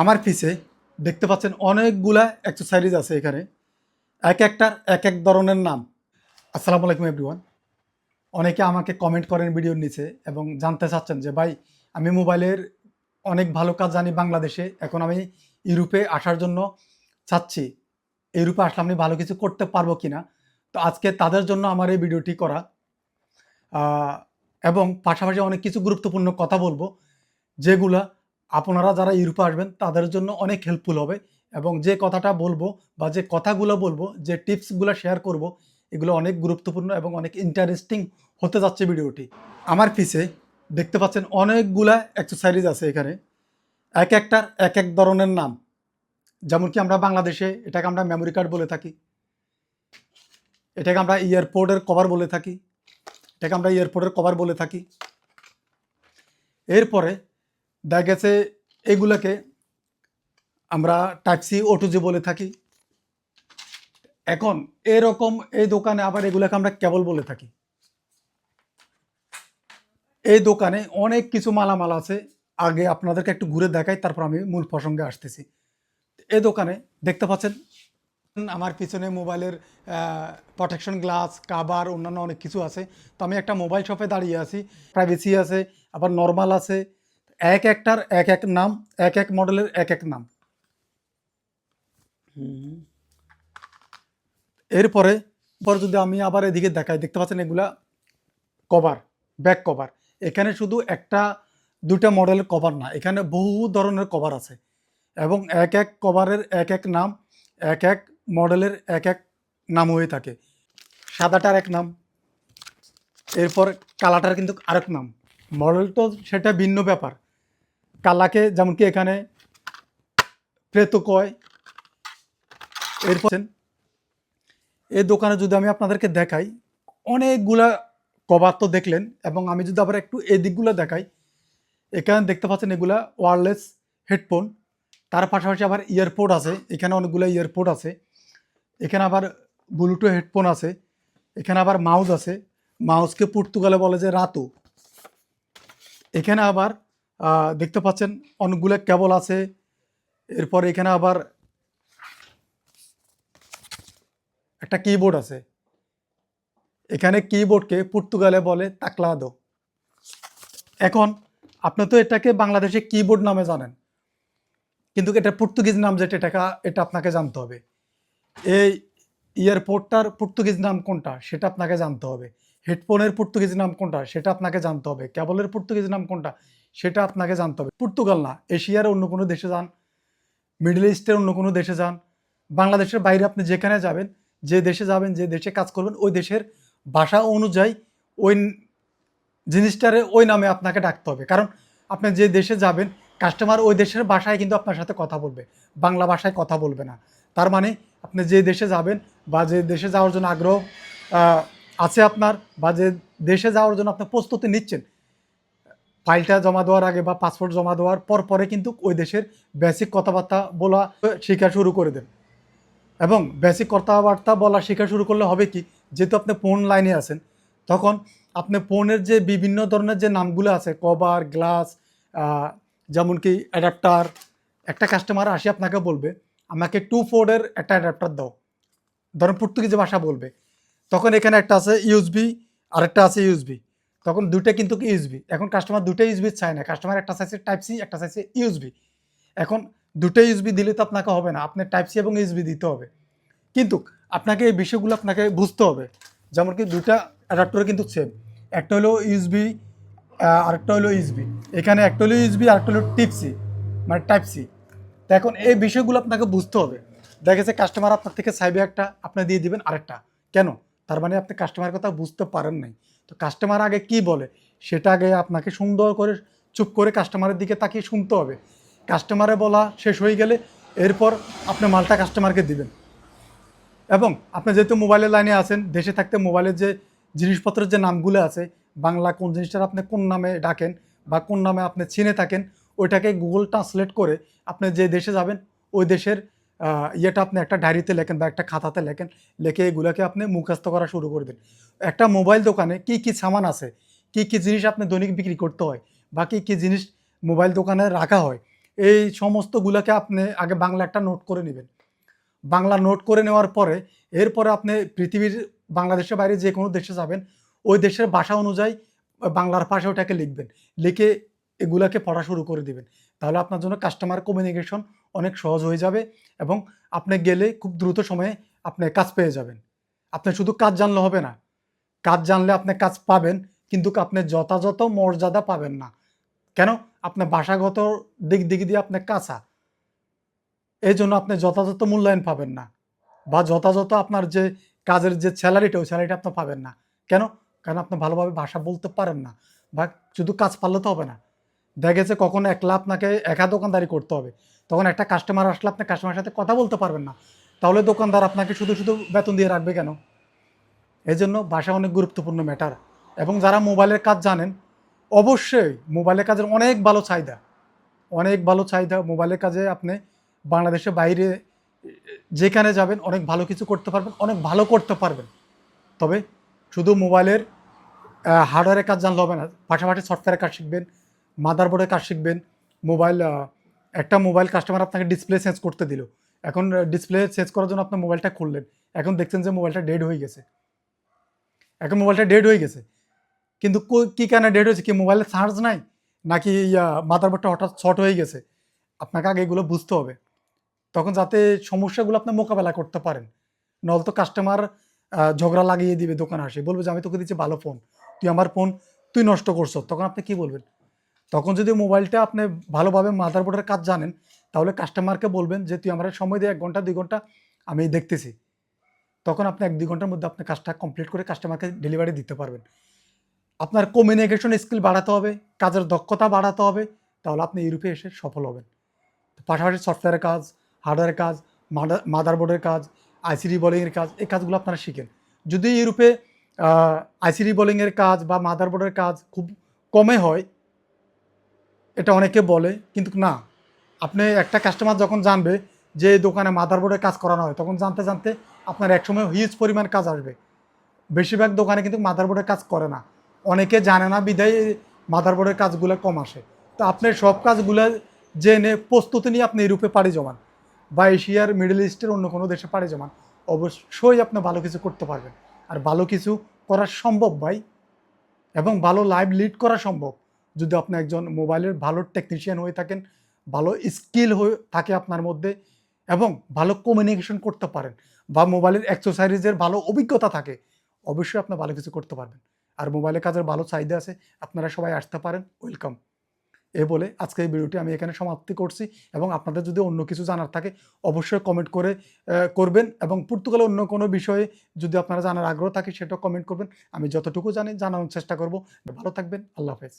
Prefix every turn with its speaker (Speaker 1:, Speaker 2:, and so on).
Speaker 1: আমার পিছে দেখতে পাচ্ছেন অনেকগুলা অ্যাক্সেসারিজ আছে এখানে। এক একটার এক এক ধরনের নাম। আসসালামু আলাইকুম এভরিওয়ান অনেকে আমাকে কমেন্ট করেন ভিডিওর নিচে এবং জানতে চাচ্ছেন যে, ভাই, আমি মোবাইলের অনেক ভালো কাজ জানি বাংলাদেশে। এখন আমি ইউরোপে আসার জন্য চাচ্ছি। ইউরোপে আসলে আমি ভালো কিছু করতে পারব কিনা? তো আজকে তাদের জন্য আমার এই ভিডিওটি করা। এবং পাশাপাশি অনেক কিছু গুরুত্বপূর্ণ কথা বলব, যেগুলা আপনারা যারা ইউরোপে আসবেন, তাদের জন্য অনেক হেল্পফুল হবে এবং যে কথাটা বলব বা যে কথাগুলো বলব, যে টিপসগুলো শেয়ার করব, এগুলো অনেক গুরুত্বপূর্ণ এবং অনেক ইন্টারেস্টিং হতে যাচ্ছে ভিডিওটি। আমার পিছে দেখতে পাচ্ছেন অনেকগুলা অ্যাক্সেসারিজ আছে এখানে। এক একটার এক এক ধরনের নাম। যেমন কি আমরা বাংলাদেশে এটাকে আমরা মেমোরি কার্ড বলে থাকি। এটাকে আমরা এয়ারপোর্টের কভার বলে থাকি। এটাকে আমরা এয়ারপোর্টের কভার বলে থাকি। এরপরে দেখা গেছে এগুলাকে আমরা টাইপসি ওটুজি বলে থাকি। এখন এরকম এই দোকানে আবার এগুলাকে আমরা কেবল বলে থাকি। এই দোকানে অনেক কিছু মালামাল আছে। আগে আপনাদেরকে একটু ঘুরে দেখাই, তারপর আমি মূল প্রসঙ্গে আসতেছি। এই দোকানে দেখতে পাচ্ছেন, আমার পিছনে মোবাইলের প্রোটেকশন গ্লাস কাবার অন্যান্য অনেক কিছু আছে। তো আমি একটা মোবাইল শপে দাঁড়িয়ে আছি। প্রাইভেসি আছে, আবার নর্মাল আছে। এক একটার এক এক নাম, এক এক মডেলের এক এক নাম। এরপরে পর যদি আমি আবার এদিকে দেখাই, দেখতে পাচ্ছেন এগুলা কভার, ব্যাক কভার। এখানে শুধু একটা দুটা মডেলের কভার না, এখানে বহু ধরনের কভার আছে। এবং এক এক কভারের এক এক নাম, এক এক মডেলের এক এক নাম হয়ে থাকে। সাদাটার এক নাম, এরপর কালাটার কিন্তু আরেক নাম। মডেল তো সেটা ভিন্ন ব্যাপার। কালাকে যেমন কি এখানে প্রেত কয়। এরপর এই দোকানে যদি আমি আপনাদেরকে দেখাই, অনেকগুলা কভার তো দেখলেন, এবং আমি যদি আবার একটু এই দিকগুলো দেখাই, এখানে দেখতে পাচ্ছেন এগুলা ওয়ারলেস হেডফোন তার পাশাপাশি আবার ইয়ারপোর্ট আছে, এখানে অনেকগুলো ইয়ারপোর্ট আছে, এখানে আবার ব্লুটুথ হেডফোন আছে, এখানে আবার মাউস আছে মাউসকে পর্তুগালে বলে যে রাতু। এখানে আবার দেখতে পাচ্ছেন অনেকগুলো কেবল আছে। এরপর এখানে আবার একটা কিবোর্ড আছে। এখানে কিবোর্ডকে পর্তুগালে বলে তাকলাদো। এখন আপনি তো এটাকে বাংলাদেশে কিবোর্ড নামে জানেন, কিন্তু এটা পর্তুগিজ নাম যেটা এটাকে এটা আপনাকে জানতে হবে। এই ইয়ারপোর্টটার পর্তুগিজ নাম কোনটা, সেটা আপনাকে জানতে হবে। হেডফোনের পর্তুগিজ নাম কোনটা, সেটা আপনাকে জানতে হবে। কেবলের পর্তুগিজ নাম কোনটা সেটা আপনাকে জানতে হবে। পর্তুগাল না, এশিয়ার অন্য কোনো দেশে যান, মিডল ইস্টের অন্য কোনো দেশে যান, বাংলাদেশের বাইরে আপনি যেখানে যাবেন, যে দেশে যাবেন, যে দেশে কাজ করবেন, ওই দেশের ভাষা অনুযায়ী ওই জিনিসটারে ওই নামে আপনাকে ডাকতে হবে। কারণ আপনি যে দেশে যাবেন কাস্টমার ওই দেশের ভাষায় কিন্তু আপনার সাথে কথা বলবে, বাংলা ভাষায় কথা বলবে না। তার মানে আপনি যে দেশে যাবেন বা যে দেশে যাওয়ার জন্য আগ্রহ আছে আপনার বা যে দেশে যাওয়ার জন্য আপনি প্রস্তুতি নিচ্ছেন ফাইলটা জমা দেওয়ার আগে বা পাসপোর্ট জমা দেওয়ার পর পরে কিন্তু ওই দেশের বেসিক কথাবার্তা বলা শেখা শুরু করে দেন। এবং বেসিক কথাবার্তা বলা শেখা শুরু করলে হবে কি? যেহেতু আপনি ফোন লাইনে আছেন, তখন আপনি ফোনের যে বিভিন্ন ধরনের যে নামগুলো আছে কভার গ্লাস যেমন কি অ্যাডাপ্টার একটা কাস্টমার আসে আপনাকে বলবে, আমাকে টু ফোরের একটা অ্যাডাপ্টার দাও। ধরুন পর্তুগিজ ভাষা বলবে। তখন এখানে একটা আছে ইউএসবি আরেকটা আছে ইউএসবি তখন দুইটা কিন্তু ইউএসবি এখন কাস্টমার দুটো ইউএসবি চায় না। কাস্টমার একটা চাইছে টাইপ সি একটা চাইছে ইউএসবি এখন দুটো ইউএসবি দিলে তো আপনাকে হবে না। আপনার টাইপ সি এবং ইউএসবি দিতে হবে। কিন্তু আপনাকে এই বিষয়গুলো আপনাকে বুঝতে হবে। যেমন কি দুইটা অ্যাডাপ্টার কিন্তু সেম একটা হলো ইউএসবি আরেকটা হলো ইউএসবি এখানে একটা হলো ইউএসবি আরেকটা হলো টিপ সি মানে টাইপ সি তো এখন এই বিষয়গুলো আপনাকে বুঝতে হবে। দেখা গেছে কাস্টমার আপনার থেকে চাইবে একটা, আপনি দিয়ে দিবেন আরেকটা। কেন? তার মানে আপনি কাস্টমারের কথা বুঝতে পারেন নাই। তো কাস্টমার আগে কি বলে? সেটা আগে আপনাকে সুন্দর করে, চুপ করে কাস্টমারের দিকে তাকিয়ে শুনতে হবে। কাস্টমারে বলা শেষ হয়ে গেলে এরপর আপনি মালটা কাস্টমারকে দিবেন। এবং আপনি যেহেতু মোবাইলের লাইনে আছেন, দেশে থাকতে মোবাইলের যে জিনিসপত্রের যে নামগুলো আছে, বাংলা কোন জিনিসটার আপনি কোন নামে ডাকেন বা কোন নামে আপনি চিনে থাকেন, ওইটাকে গুগল ট্রান্সলেট করে আপনি যে দেশে যাবেন, ওই দেশের ইয়েটা আপনি একটা ডায়েরিতে লেখেন বা একটা খাতাতে লেখেন, লিখে এগুলোকে আপনি মুখস্থ করা শুরু করে দিন। একটা মোবাইল দোকানে কি কি সামান আছে, কি কি জিনিস আপনি দৈনিক বিক্রি করতে হয় বা কী কী জিনিস মোবাইল দোকানে রাখা হয়, এই সমস্তগুলোকে আপনি আগে বাংলা একটা নোট করে নেবেন। বাংলা নোট করে নেওয়ার পরে, এরপরে আপনি পৃথিবীর, বাংলাদেশের বাইরে যে কোনো দেশে যাবেন, ওই দেশের ভাষা অনুযায়ী বাংলার ভাষা ওটাকে লিখবেন। লিখে এগুলাকে পড়া শুরু করে দিবেন। তাহলে আপনার জন্য কাস্টমার কমিউনিকেশন অনেক সহজ হয়ে যাবে এবং আপনি গেলে খুব দ্রুত সময়ে আপনি কাজ পেয়ে যাবেন। আপনি শুধু কাজ জানলে হবে না। কাজ জানলে আপনি কাজ পাবেন কিন্তু আপনি যথাযথ মর্যাদা পাবেন না। কেন? আপনার ভাষাগত দিক দিক দিয়ে আপনি কাঁচা। এই জন্য আপনি যথাযথ মূল্যায়ন পাবেন না বা যথাযথ আপনার যে কাজের যে স্যালারিটা ওই স্যালারিটা আপনি পাবেন না। কেন? কারণ আপনি ভালোভাবে ভাষা বলতে পারেন না বা শুধু কাজ পারলে তো হবে না। দেখা গেছে কখনো একলা আপনাকে একা দোকানদারি করতে হবে। তখন একটা কাস্টমার আসলে আপনি কাস্টমারের সাথে কথা বলতে পারবেন না। তাহলে দোকানদার আপনাকে শুধু শুধু বেতন দিয়ে রাখবে কেন? এই জন্য ভাষা অনেক গুরুত্বপূর্ণ ম্যাটার এবং যারা মোবাইলের কাজ জানেন, অবশ্যই মোবাইলের কাজের অনেক ভালো চাহিদা। অনেক ভালো চাহিদা মোবাইলের কাজে আপনি বাংলাদেশের বাইরে, যেখানে যাবেন অনেক ভালো কিছু করতে পারবেন, অনেক ভালো করতে পারবেন। তবে শুধু মোবাইলের হার্ডওয়্যারের কাজ জানলে হবে না। পাশাপাশি সফটওয়্যারের কাজ শিখবেন। মাদারবোর্ডের কাজ শিখবেন, মোবাইল একটা মোবাইল কাস্টমার আপনাকে ডিসপ্লে চেঞ্জ করতে দিল। এখন ডিসপ্লে চেঞ্জ করার জন্য আপনার মোবাইলটা খুললেন, এখন দেখছেন যে মোবাইলটা ডেড হয়ে গেছে। এখন মোবাইলটা ডেড হয়ে গেছে। কিন্তু কী কেন ডেড হয়েছে? কি মোবাইলে চার্জ নাই? নাকি মাদারবোর্ডটা হঠাৎ শর্ট হয়ে গেছে? আপনাকে আগে এগুলো বুঝতে হবে। তখন যাতে সমস্যাগুলো আপনি মোকাবেলা করতে পারেন। নল তো কাস্টমার ঝগড়া লাগিয়ে দিবে দোকানে আসে। বলবে যে, আমি তোকে দিচ্ছি ভালো ফোন তুই আমার ফোন তুই নষ্ট করছ। তখন আপনি কি বলবেন? তখন যদি মোবাইলটা আপনি ভালোভাবে মাদারবোর্ডের কাজ জানেন, তাহলে কাস্টমারকে বলবেন যে, তুই আমার সময় দিয়ে এক ঘণ্টা, দুই ঘণ্টা, আমি দেখতেছি। তখন আপনি এক দুই ঘণ্টার মধ্যে আপনি কাজটা কমপ্লিট করে কাস্টমারকে ডেলিভারি দিতে পারবেন। আপনার কমিউনিকেশন স্কিল বাড়াতে হবে, কাজের দক্ষতা বাড়াতে হবে, তাহলে আপনি ইউরোপে এসে সফল হবেন। পাশাপাশি সফটওয়্যারের কাজ হার্ডওয়্যারের কাজ মাদার মাদারবোর্ডের কাজ আইসিডি বোলিংয়ের কাজ, এই কাজগুলো আপনারা শিখেন। যদি ইউরোপে আইসিডি বোলিংয়ের কাজ বা মাদারবোর্ডের কাজ খুব কমে হয় এটা অনেকে বলে, কিন্তু না। আপনি একটা কাস্টমার যখন জানবে যে দোকানে মাদারবোর্ডের কাজ করানো হয়, তখন জানতে জানতে আপনার একসময় হিউজ পরিমাণ কাজ আসবে। বেশিরভাগ দোকানে কিন্তু মাদারবোর্ডের কাজ করে না। অনেকে জানে না বিধায় মাদারবোর্ডের কাজগুলো কম আসে। তো আপনি সব কাজগুলো জেনে প্রস্তুতি নিয়ে আপনি ইউরোপে পাড়ি জমান বা এশিয়ার, মিডল ইস্টের অন্য কোনো দেশে পাড়ি জমান। অবশ্যই আপনি ভালো কিছু করতে পারবেন। আর ভালো কিছু করা সম্ভব ভাই। এবং ভালো লাইভ লিড করা সম্ভব। যদি আপনি একজন মোবাইলের ভালো টেকনিশিয়ান হয়ে থাকেন, ভালো স্কিল হয়ে থাকে আপনার মধ্যে এবং ভালো কমিউনিকেশন করতে পারেন বা মোবাইলের এক্সারসাইজের ভালো অভিজ্ঞতা থাকে, অবশ্যই আপনি ভালো কিছু করতে পারবেন। আর মোবাইলের কাজের ভালো চাহিদা আছে, আপনারা সবাই আসতে পারেন ওয়েলকাম এ বলে আজকে এই ভিডিওটি আমি এখানে সমাপ্তি করছি এবং আপনাদের যদি অন্য কিছু জানার থাকে, অবশ্যই কমেন্ট করে করবেন এবং পর্তুগালে অন্য কোনো বিষয়ে যদি আপনারা জানার আগ্রহ থাকে, সেটাও কমেন্ট করবেন। আমি যতটুকু জানি, জানানোর চেষ্টা করব। ভালো থাকবেন, আল্লাহ হাফেজ।